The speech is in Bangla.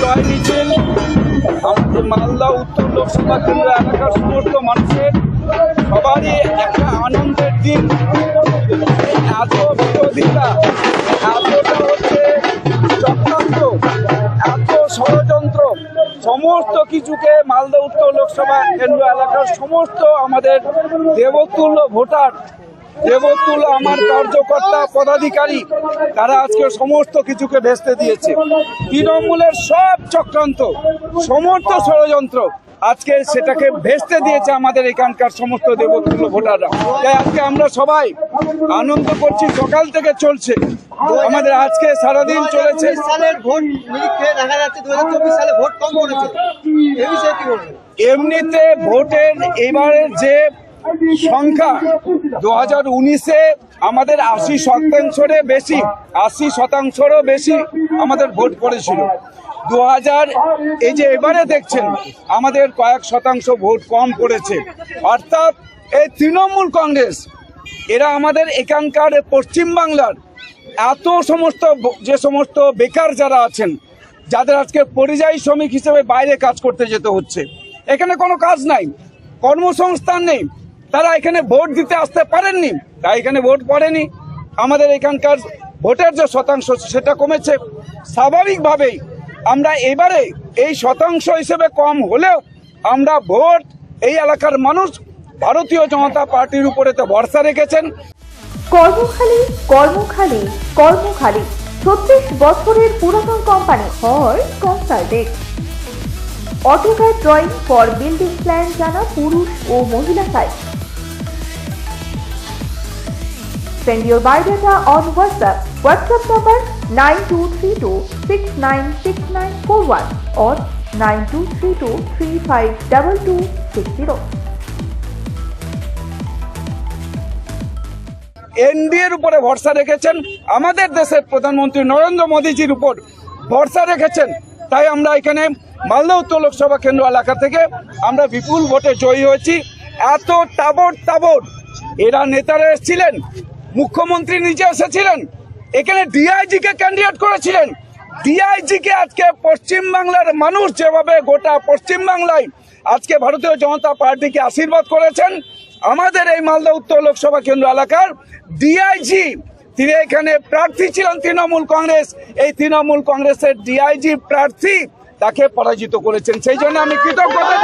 জয় মিছিল আমাদের মালদা উত্তর লোকসভা কেন্দ্র এলাকার সমস্ত মানুষের সবারই একটা আনন্দের দিন। এত বিরোধিতা, এতটা হচ্ছে চক্রান্ত, এত ষড়যন্ত্র, সমস্ত কিছুকে মালদা উত্তর লোকসভা কেন্দ্র এলাকার সমস্ত আমাদের দেবতুল্য ভোটার দেবতুল্য আমার কার্যকর্তা পদাধিকারী তারা আজকে সমস্ত কিছুকে ভেস্তে দিয়েছে। তৃণমূলের সব চক্রান্ত সমস্ত ষড়যন্ত্র আজকে সেটাকে ভেস্তে দিয়েছে আমাদের এখানকার সমস্ত দেবতুল্য ভোটাররা। তাই আজকে আমরা সবাই আনন্দ করছি সকাল থেকে চলছে। আমাদের আজকে সারাদিন চলেছে। সালের ভোট দেখা যাচ্ছে দু হাজার চব্বিশ সালে ভোট কম পড়েছে এ বিষয়ে কি বলবেন? এমনিতে ভোটের এবারের যে সংখ্যা দু হাজার উনিশে আমাদের আশি শতাংশের বেশি, আশি শতাংশরও বেশি আমাদের ভোট পড়েছিল। দু হাজার এই যে এবারে দেখছেন, আমাদের কয়েক শতাংশ ভোট কম পড়েছে। অর্থাৎ এই তৃণমূল কংগ্রেস, এরা আমাদের এখানকার পশ্চিমবাংলার এত সমস্ত যে সমস্ত বেকার যারা আছেন, যাদের আজকে পরিযায়ী শ্রমিক হিসেবে বাইরে কাজ করতে যেতে হচ্ছে। এখানে কোনো কাজ নাই, কর্মসংস্থান নেই তারা এখানে ভোট দিতে আসতে পারেননি। তাই এখানে ভোট পড়েনি। আমাদের এখানকার ভোটের যে শতাংশ, সেটা কমেছে। স্বাভাবিকভাবেই আমরা এবারে এই শতাংশ হিসেবে কম হলেও আমরা ভোট এই এলাকার মানুষ, ভারতীয় জনতা পার্টির উপরে তো ভরসা রেখেছেন। কর্মখালী কর্মখালী কর্মখালী। ছত্রিশ বছরের পুরাতন কোম্পানি হয় consultant AutoCAD drawing for building plan জানা পুরুষ ও মহিলা site Send your biodata on WhatsApp. WhatsApp number 9232696941 or 9232352260. এনডিএর উপরে ভরসা রেখেছেন আমাদের দেশের প্রধানমন্ত্রী নরেন্দ্র মোদীজির উপর ভরসা রেখেছেন তাই আমরা এখানে মালদা উত্তর লোকসভা কেন্দ্র এলাকা থেকে আমরা বিপুল ভোটে জয়ী হয়েছি এত তাবড় তাবড় এরা নেতারা এসেছিলেন মুখ্যমন্ত্রী নিজে এসেছিলেন। এখানে ডিআইজি কে ক্যান্ডিডেট করেছিলেন। ডিআইজি কে আজকে পশ্চিমবাংলার মানুষ যেভাবে গোটা পশ্চিমবাংলায় আজকে ভারতীয় জনতা পার্টিকে আশীর্বাদ করেছেন, আমাদের এই মালদা উত্তর লোকসভা কেন্দ্র এলাকার ডিআইজি তিনি এখানে প্রার্থী ছিলেন তৃণমূল কংগ্রেস। এই তৃণমূল কংগ্রেসের ডিআইজি প্রার্থী তাকে পরাজিত করেছেন। সেই জন্য আমি কৃতজ্ঞতা